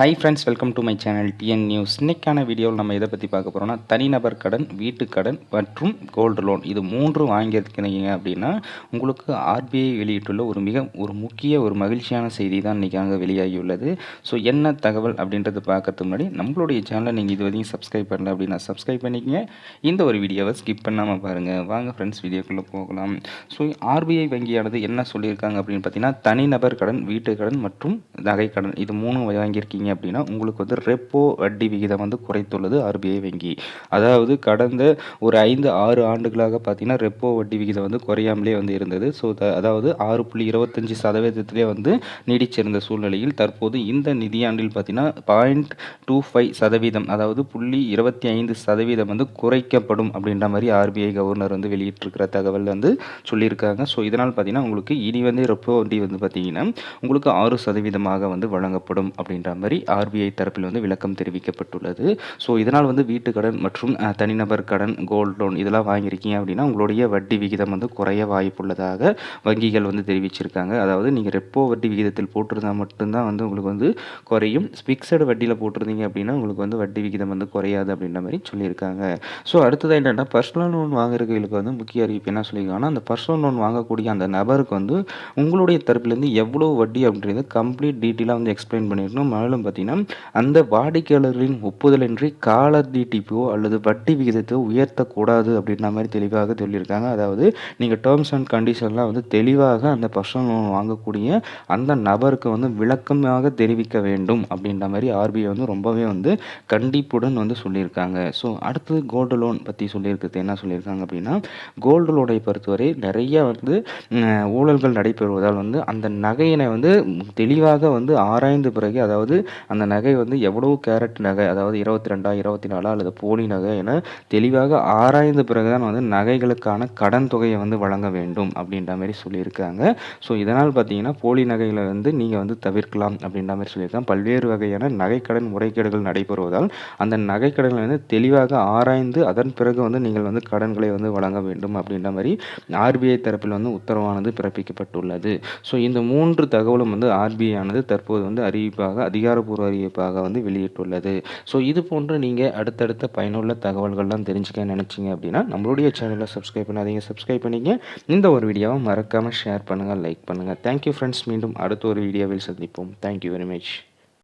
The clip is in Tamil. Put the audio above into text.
Hi friends welcome to my channel TN news இன்னைக்கான வீடியோவில் நம்ம எதை பற்றி பார்க்க போகிறோம்னா தனிநபர் கடன் வீட்டுக்கடன் மற்றும் கோல்டு லோன் இது மூன்றும் வாங்கியிருக்கிறீங்க அப்படின்னா உங்களுக்கு ஆர்பிஐ வெளியிட்டுள்ள ஒரு மிக ஒரு முக்கிய ஒரு மகிழ்ச்சியான செய்தி தான் இன்றைக்கி அங்கே வெளியாகியுள்ளது. ஸோ என்ன தகவல் அப்படின்றது பார்க்கறதுக்கு முன்னாடி நம்மளுடைய சேனலை நீங்கள் இது வரைக்கும் சப்ஸ்கிரைப் பண்ணல அப்படின்னா சப்ஸ்கிரைப் பண்ணிக்கங்க. இந்த ஒரு வீடியோவை ஸ்கிப் பண்ணாமல் பாருங்கள் வாங்க ஃப்ரெண்ட்ஸ் வீடியோக்குள்ளே போகலாம். ஸோ ஆர்பிஐ வங்கியானது என்ன சொல்லியிருக்காங்க அப்படின்னு பார்த்தீங்கன்னா தனிநபர் கடன் வீட்டு கடன் மற்றும் நகை கடன் இது மூணு வாங்கியிருக்கீங்க அப்படின்னா உங்களுக்கு வந்து ரெப்போ வட்டி விகிதம் வந்து குறைத்துள்ளது ஆர்பிஐ வங்கி. அதாவது கடந்த ஒரு ஐந்து ஆறு ஆண்டுகளாக பார்த்தீங்கன்னா ரெப்போ வட்டி விகிதம் வந்து குறையாமலே வந்து இருந்தது. ஸோ அதாவது ஆறு புள்ளி இருபத்தஞ்சி சதவீதத்திலே வந்து நீடிச்சிருந்த சூழ்நிலையில் தற்போது இந்த நிதியாண்டில் பார்த்தீங்கன்னா பாயிண்ட் டூ ஃபைவ் சதவீதம் அதாவது புள்ளி இருபத்தி ஐந்து சதவீதம் வந்து குறைக்கப்படும் அப்படின்ற மாதிரி ஆர்பிஐ கவர்னர் வந்து வெளியிட்டிருக்கிற தகவல் வந்து சொல்லியிருக்காங்க. ஸோ இதனால் பார்த்தீங்கன்னா உங்களுக்கு இனி வந்து ரெப்போ வட்டி வந்து பார்த்தீங்கன்னா உங்களுக்கு ஆறு சதவீதமாக வந்து வழங்கப்படும் அப்படின்ற மாதிரி ஆர்பிஐ தரப்பில் வந்து விளக்கம் தெரிவிக்கப்பட்டுள்ளது. ஸோ இதனால் வந்து வீட்டு கடன் மற்றும் தனிநபர் கடன் கோல்டு லோன் இதெல்லாம் வாங்கியிருக்கீங்க அப்படின்னா உங்களுடைய வட்டி விகிதம் வந்து குறைய வாய்ப்புள்ளதாக வங்கிகள் வந்து தெரிவிச்சிருக்காங்க. அதாவது நீங்கள் ரெப்போ வட்டி விகிதத்தில் போட்டிருந்தால் மட்டும்தான் வந்து உங்களுக்கு வந்து குறையும். ஃபிக்ஸடு வட்டியில் போட்டிருந்தீங்க அப்படின்னா உங்களுக்கு வந்து வட்டி விகிதம் வந்து குறையாது அப்படின்ற மாதிரி சொல்லியிருக்காங்க. ஸோ அடுத்தது என்னென்னா பர்சனல் லோன் வாங்குறவங்களுக்கு வந்து முக்கிய அறிவிப்பு என்ன சொல்லியிருக்காங்கன்னா அந்த பர்சனல் லோன் வாங்கக்கூடிய அந்த நபருக்கு வந்து உங்களுடைய தரப்புலேருந்து எவ்வளோ வட்டி அப்படின்றத கம்ப்ளீட் டீட்டெயிலாக வந்து எக்ஸ்பிளைன் பண்ணியிருக்கணும். மேலும் பார்த்தீங்கன்னா அந்த வாடிக்கையாளர்களின் ஒப்புதலின்றி கால நீட்டிப்போ அல்லது வட்டி விகிதத்தை உயர்த்தக்கூடாது அப்படின்ற மாதிரி தெளிவாக சொல்லியிருக்காங்க. அதாவது நீங்கள் டேர்ம்ஸ் அண்ட் கண்டிஷன்லாம் வந்து தெளிவாக அந்த பர்சனல் லோன் வாங்கக்கூடிய அந்த நபருக்கு வந்து விளக்கமாக தெரிவிக்க வேண்டும் அப்படின்ற மாதிரி ஆர்பிஐ வந்து ரொம்பவே வந்து கண்டிப்புடன் வந்து சொல்லியிருக்காங்க. ஸோ அடுத்தது கோல்டு லோன் பற்றி சொல்லியிருக்கிறது என்ன சொல்லியிருக்காங்க அப்படின்னா கோல்டு லோனை பொறுத்தவரை நிறைய வந்து ஊழல்கள் நடைபெறுவதால் வந்து அந்த நகையினை வந்து தெளிவாக வந்து ஆராய்ந்த பிறகு அதாவது அந்த நகை வந்து எவ்வளவு கேரட் நகை அதாவது இருபத்தி ரெண்டா இருபத்தி நாலா அல்லது போலி நகை என தெளிவாக ஆராய்ந்த பிறகுதான் வந்து நகைகளுக்கான கடன் தொகையை வந்து வழங்க வேண்டும் அப்படின்ற மாதிரி சொல்லியிருக்காங்க. ஸோ இதனால் பார்த்தீங்கன்னா போலி நகைகளை வந்து நீங்கள் வந்து தவிர்க்கலாம் அப்படின்ற மாதிரி சொல்லியிருக்காங்க. பல்வேறு வகையான நகைக்கடன் முறைகேடுகள் நடைபெறுவதால் அந்த நகைக்கடன்களை வந்து தெளிவாக ஆராய்ந்து அதன் பிறகு வந்து நீங்கள் வந்து கடன்களை வந்து வழங்க வேண்டும் அப்படின்ற மாதிரி ஆர்பிஐ தரப்பில் வந்து உத்தரவானது பிறப்பிக்கப்பட்டுள்ளது. ஸோ இந்த மூன்று தகவலும் வந்து ஆர்பிஐ ஆனது தற்போது வந்து அறிவிப்பாக அதிகாரப்பூர்வ அறிவிப்பாக வந்து வெளியிட்டுள்ளது. ஸோ இது போன்று நீங்கள் அடுத்தடுத்த பயனுள்ள தகவல்கள்லாம் தெரிஞ்சுக்க நினச்சிங்க அப்படின்னா நம்மளுடைய சேனலை சப்ஸ்கிரைப் பண்ணாதீங்க. சப்ஸ்கிரைப் பண்ணிங்க. இந்த ஒரு வீடியோவை மறக்காமல் ஷேர் பண்ணுங்கள் லைக் பண்ணுங்கள் தேங்க்யூ ஃப்ரெண்ட்ஸ் மீண்டும் அடுத்த ஒரு வீடியோவில் சந்திப்போம். Thank you very much